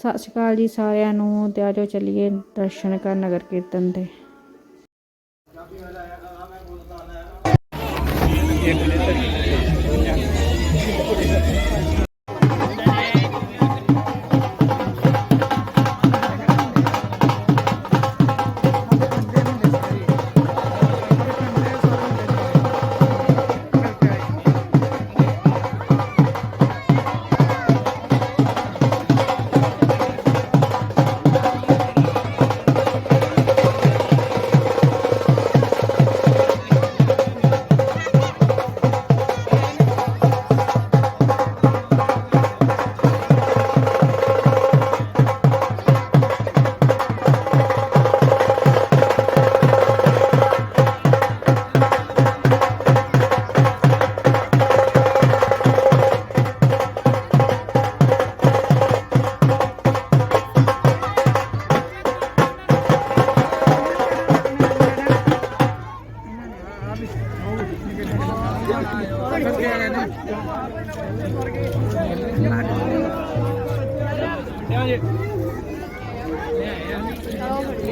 ਸਤਿ ਸ਼੍ਰੀ ਅਕਾਲ ਜੀ ਸਾਰਿਆਂ ਨੂੰ ਤੇ ਆਜੋ ਚੱਲੀਏ ਦਰਸ਼ਨ ਕਰਨ ਨਗਰ ਕੀਰਤਨ ਦੇ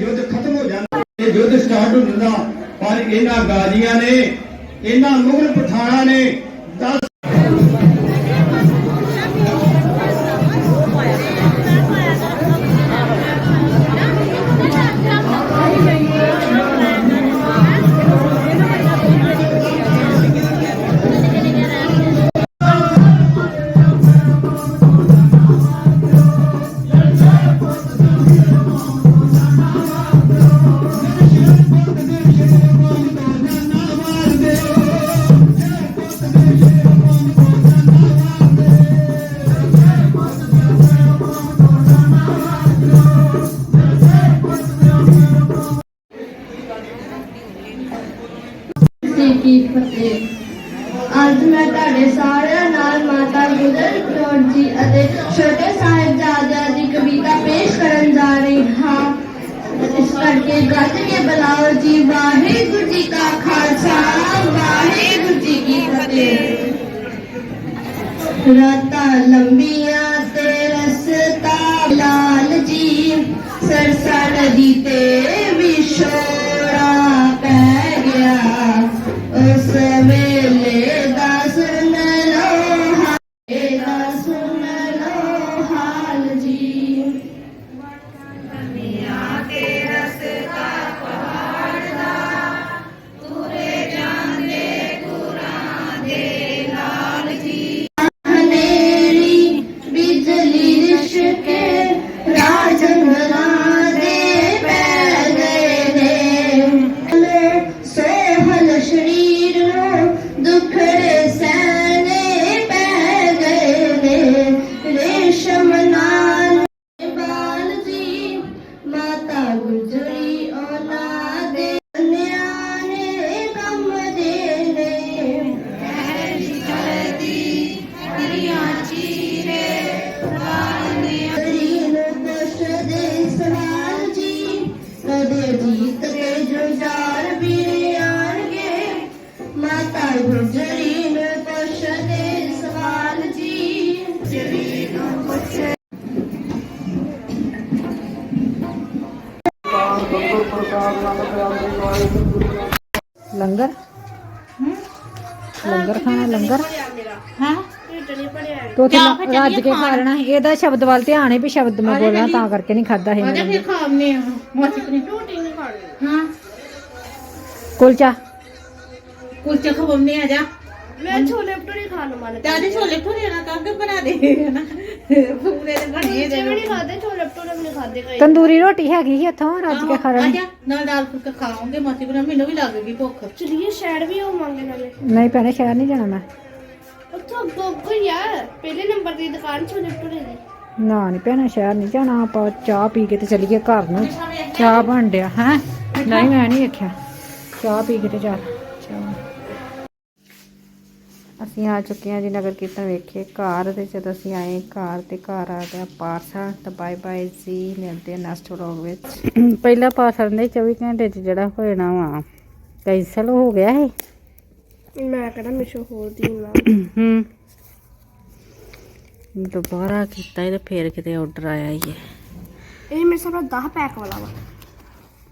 ਯੁੱਧ ਖਤਮ ਹੋ ਜਾਂਦਾ ਯੁੱਧ ਸਟਾਰਟ ਹੋ ਜਾਂਦਾ, ਪਰ ਇਹਨਾਂ ਗਾਜ਼ੀਆਂ ਨੇ, ਇਹਨਾਂ ਮੁਗਲ ਪਠਾਣਾ ਨੇ ਕੀ ਫਤਿਹ। ਅੱਜ ਮੈਂ ਤੁਹਾਡੇ ਸਾਰਿਆਂ ਨਾਲ ਮਾਤਾ ਗੁਜਰ ਕੌਰ ਜੀ ਅਤੇ ਛੋਟੇ ਸਾਹਿਬਜ਼ਾਦਿਆਂ ਦੀ ਕਵਿਤਾ ਪੇਸ਼ ਕਰਨ ਜਾ ਰਹੀ ਹਾਂ। ਇਸ ਕਰਕੇ ਗੱਜ ਕੇ ਬੁਲਾਓ ਜੀ, ਵਾਹਿਗੁਰੂ ਜੀ ਕਾ ਖਾਲਸਾ, ਵਾਹਿਗੁਰੂ ਜੀ ਕੀ ਫਤਿਹ। ਰਾਤਾਂ ਲੰਬੀਆਂ parece ਲੰਗਰ ਖਾਣਾ ਲੰਗਰ? ਹਾਂ ਤੋ ਤੇ ਰੱਜ ਕੇ ਖਾ ਲੈਣਾ ਇਹਦਾ ਸ਼ਬਦ ਵੱਲ ਧਿਆਨ ਹੈ ਵੀ ਸ਼ਬਦ ਮੈਂ ਬੋਲਣਾ ਤਾਂ ਕਰਕੇ ਨਹੀਂ ਖਾਦਾ ਹੈ ਅਜਾ ਫਿਰ ਖਾਵਨੇ ਆ। ਮੋਚੀ ਕਰੀ ਹਾਂ। ਕੁਲਚਾ? ਕੁਲਚਾ ਖਵਾਉਨੇ ਆ ਜਾ। ਮੈਂ ਛੋਲੇ ਭਟੂਰੇ ਖਾਣ ਨੂੰ ਮਨ ਤੇ ਆਦੇ ਛੋਲੇ ਭਟੂਰੇ ਨਾ ਕੱਗ ਬਣਾ ਦੇ ਨਾ? ਪੂਰੇ ਦੇ ਬਣੇ ਦੇ ਨਹੀਂ ਖਾਦੇ ਛੋਲੇ ਭਟੂਰੇ ਵੀ ਨਹੀਂ ਖਾਦੇ ਕਈ ਤੰਦੂਰੀ ਰੋਟੀ ਹੈਗੀ ਸੀ ਇੱਥੋਂ ਰੱਜ ਕੇ ਖਾ ਲੈਣੀ ਨਾਲ ਦਾਲ ਫੁਲਕਾ ਖਾਵਾਂਗੇ ਮੋਚੀ ਬਣਾ ਮੈਨੂੰ ਵੀ ਲੱਗ ਗਈ ਭੁੱਖ। ਚਲਿਏ ਸ਼ਹਿਰ ਵੀ ਉਹ ਮੰਗੇ ਨਾਲੇ। ਨਹੀਂ ਭੈਣੇ ਸ਼ਹਿਰ ਨਹੀਂ ਜਾਣਾ ਮੈਂ। ਉੱਥੋਂ ਗੋਗੋ ਯਾਰ ਪਹਿਲੇ ਨੰਬਰ ਦੀ ਦੁਕਾਨ ਛੋਲੇ ਭਟੂਰੇ ਦੀ। ਨਾ ਨਹੀਂ ਭੈਣਾ ਸ਼ਹਿਰ ਨਹੀਂ ਜਾਣਾ ਆਪਾਂ ਚਾਹ ਪੀ ਕੇ ਤੇ ਚੱਲੀਏ ਘਰ ਨੂੰ। ਚਾਹ ਬਣ ਡਿਆ ਹੈ? ਨਹੀਂ ਮੈਂ ਨਹੀਂ ਵੇਖਿਆ। ਚਾਹ ਪੀ ਕੇ ਤੇ ਚੱਲ। ਅਸੀਂ ਆ ਚੁੱਕੇ ਹਾਂ ਜੀ ਨਗਰ ਕੀਰਤਨ ਵੇਖੇ। ਘਰ ਤੇ ਜਦੋਂ ਅਸੀਂ ਆਏ ਘਰ ਤੇ ਘਰ ਆ ਗਿਆ ਪਾਰਸਲ ਤਾਂ ਬਾਏ ਬਾਏ ਜੀ ਮਿਲਦੇ ਹਾਂ ਨੈਕਸਟ ਵਲੌਗ ਵਿੱਚ। ਪਹਿਲਾ ਪਾਰਸਲ ਨੇ 24 ਘੰਟੇ ਚ ਜਿਹੜਾ ਹੋਣਾ ਵਾ। ਕੈਂਸਲ ਹੋ ਗਿਆ ਹੈ ਮੈਂ ਕਿਹੜਾ ਮਿਸ਼ੋ ਹੋਰ ਦੀ ਨਾ ਹੂੰ ਦੁਬਾਰਾ ਕੀਤਾ ਇਹ ਫੇਰ ਕਿਤੇ ਆਰਡਰ ਆਇਆ ਹੀ ਹੈ। ਇਹ ਮੇਰੇ ਸਾਹਮਣੇ 10 ਪੈਕ ਵਾਲਾ ਵਾ।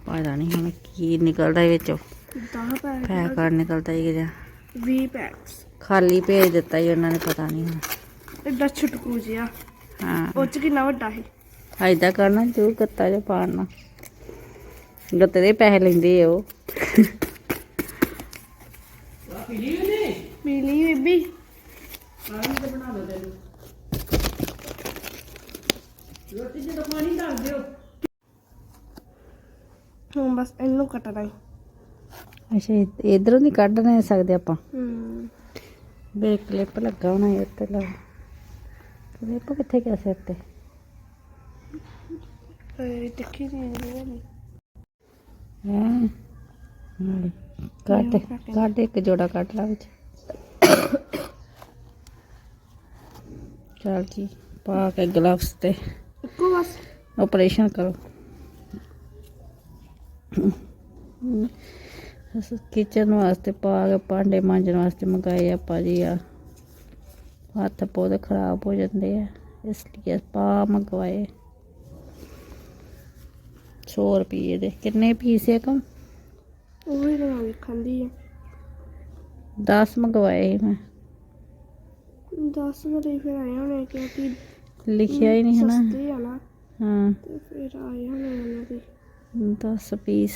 ਪਤਾ ਨਹੀਂ ਹੁਣ ਕੀ ਨਿਕਲਦਾ ਇਹ ਵਿੱਚੋਂ। 10 ਪੈਕ ਪੈਕਰ ਨਿਕਲਦਾ ਹੀ ਗਿਆ 20 ਪੈਕਸ ਖਾਲੀ ਭੇਜ ਦਿੱਤਾ ਹੀ ਉਹਨਾਂ ਨੇ ਪਤਾ ਨਹੀਂ ਹੁਣ। ਇੱਡਾ ਛੁਟਕੂ ਜਿਹਾ। ਹਾਂ। ਉਹ ਚ ਕਿੰਨਾ ਵੱਡਾ ਹੈ ਐਦਾਂ ਕਰਨਾ ਜੋ ਗੱਤਾ ਜਿਹਾ ਪਾੜਨਾ। ਗੱਤੇ ਦੇ ਪੈਸੇ ਲੈਂਦੇ ਆ ਉਹ। ਪੀਲੀ ਬੀਬੀ? ਹੁਣ ਬਸ ਇਹਨੂੰ ਕੱਟਣਾ ਹੀ। ਅੱਛਾ ਇਧਰੋਂ ਨਹੀਂ ਕੱਢ ਨਹੀਂ ਸਕਦੇ ਆਪਾਂ। ਹੂੰ। ਵੇ ਕਲਿੱਪ ਲੱਗਾ ਹੋਣਾ ਇਹ ਤੇ ਲਾ। ਕਲਿੱਪ ਕਿੱਥੇ ਗਿਆ ਸਿਰ ਤੇ? ਇਹ ਟਿੱਕੀ ਦੀ ਨਹੀਂ ਹੈਗੀ। ਹੈ? ਕੱਟ ਕੱਢ ਇੱਕ ਜੋੜਾ ਕੱਟ ਲਾ ਵਿੱਚ। ਚਲ ਜੀ ਪਾ ਕੇ ਗਲਵਸ ਤੇ। ਇੱਕੋ ਬਸ। ਆਪਰੇਸ਼ਨ ਕਰੋ। ਕਿਚਨ ਵਾਸਤੇ ਪਾ ਕੇ ਭਾਂਡੇ ਮਾਂਜਣ ਵਾਸਤੇ ਮੰਗਾਏ ਆਪਾਂ ਜੀ ਆ। ਹੱਥ ਬਹੁਤ ਖਰਾਬ ਹੋ ਜਾਂਦੇ ਆ ਇਸ ਲਈ ਪਾ ਮੰਗਵਾਏ। 100 ਰੁਪਏ ਦੇ। ਕਿੰਨੇ ਪੀਸ ਹੈ ਕਮ? ਉਹ ਹੀ ਨਾ ਵੇਖਣ ਦੀ ਹੈ 10 ਮੰਗਵਾਏ ਮੈਂ। 10 ਵਾਲੇ ਫਿਰ ਆਏ ਹੋਣੇ ਕਿਉਂਕਿ ਲਿਖਿਆ ਹੀ ਨਹੀਂ ਹੈ ਨਾ ਸਸਤੇ ਆ ਨਾ। ਹਾਂ। ਤੇ ਫਿਰ ਆਏ ਹੋਣੇ ਉਹਨਾਂ ਦੇ। 10 ਪੀਸ।